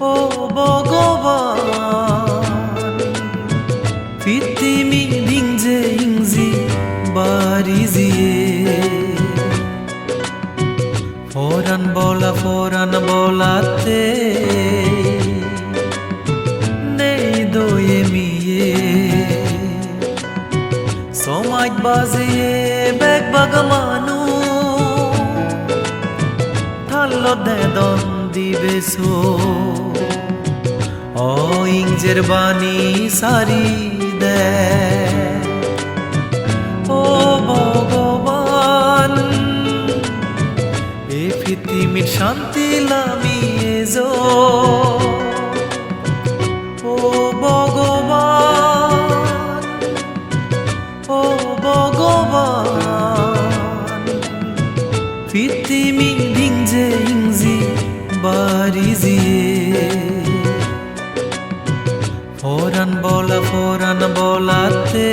ও ভগবান। পৃথিবী ভিংজে ইংজি বারিজিয়ে ফোরান বলা ফোরান বলাতে নেই দয়ে মিয়ে। সমাজ বাজিয়ে বেগ বাগ মানু থাল্লো দেদন দন দিবে সো। ও ইংজের বাণী সারি দে। ও ভগবান, এ পৃথিবীর শান্তি লামিয়ে যো। ও ভগবান ও ভগবান, পৃথিবী ডিংজে ইংজি বাড়ি জিয়ে ফোরান বলা ফোরান বলাতে।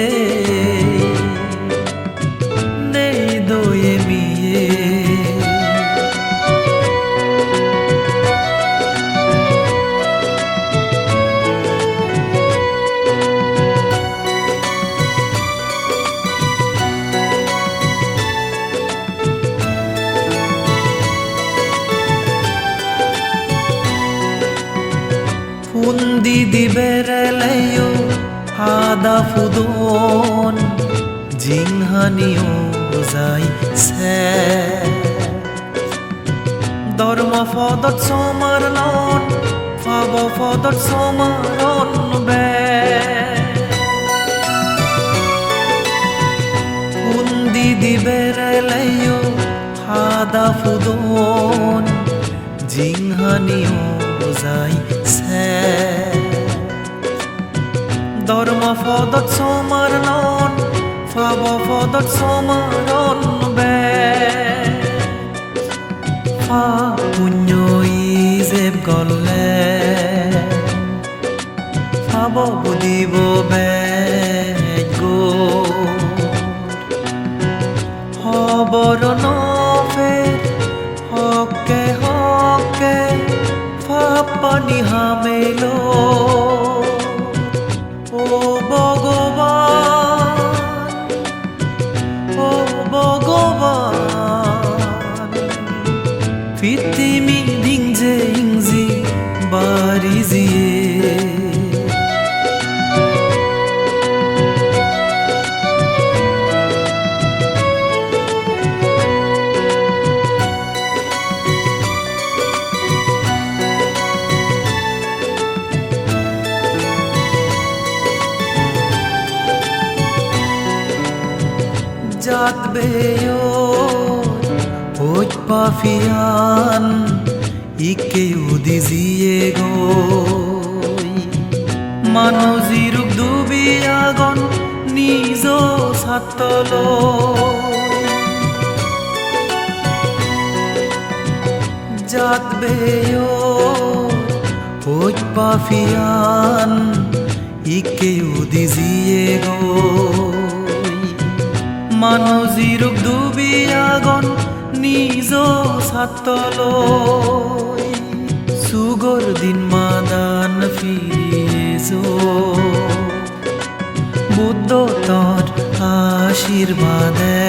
Bereleyo hada fudon jinhanio zai se ধর্ম ফদত সমারণ ফাব ফদত সমারণ বে ফুন্দি দিবেরেলেও হাদা ফুদন জিংহানিও যাই সে ধর্ম ফদত সমারণ ফাব ফদত সমারণ বে ফা পুণ্য জেব গলে ফাব বুদিব বেগ ফাপানি হামেলো। ও ভগবান ও ভগবান। পাফিয়ান ইকে উদিজিয়ে গই। মানজি রূপ দুবিয়াগন নিজ সাতল জাত বেয়ো হোজ পাফিয়ান ইকে উদিজিয়ে গই। মানজিরূপ দুবিয়াগন নিজ সাতল সুগর দিন মাদান ফিরিয়েছ। বুদ্ধ তর আশীর্বাদে।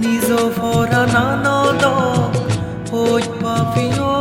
নিজ ফরা নানদ ওই পাপিও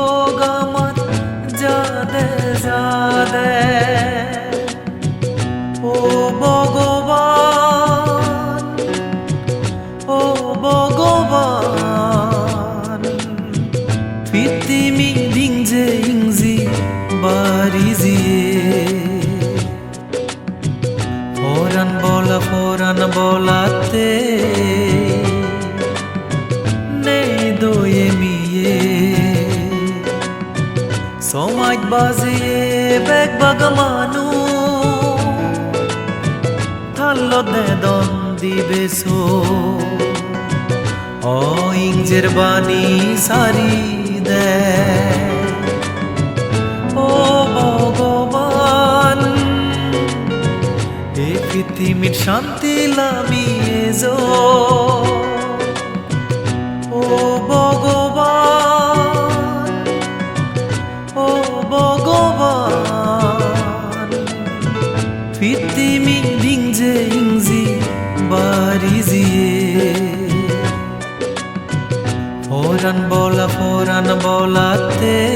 সমাজ বাজিয়ে বেগ বাগমানু। থাল্ল দে দন দিবে সো। ও ইংজের বাণী সারি দে। ও, ভগবান এই পৃথিবীর শান্তি লামিয়ে যো। ও ingzi bariziye Foran bola foran bola te